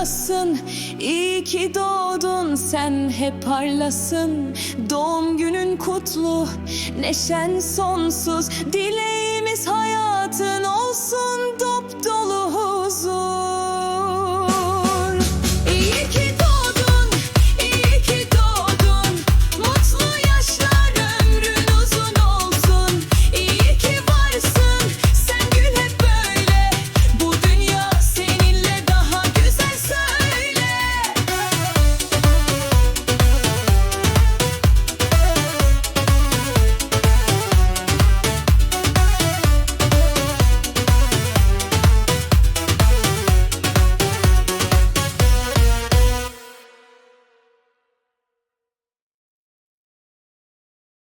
yaşasın İyi ki doğdun sen hep parlasın. Doğum günün kutlu neşen sonsuz. Dileğimiz hayatın olsun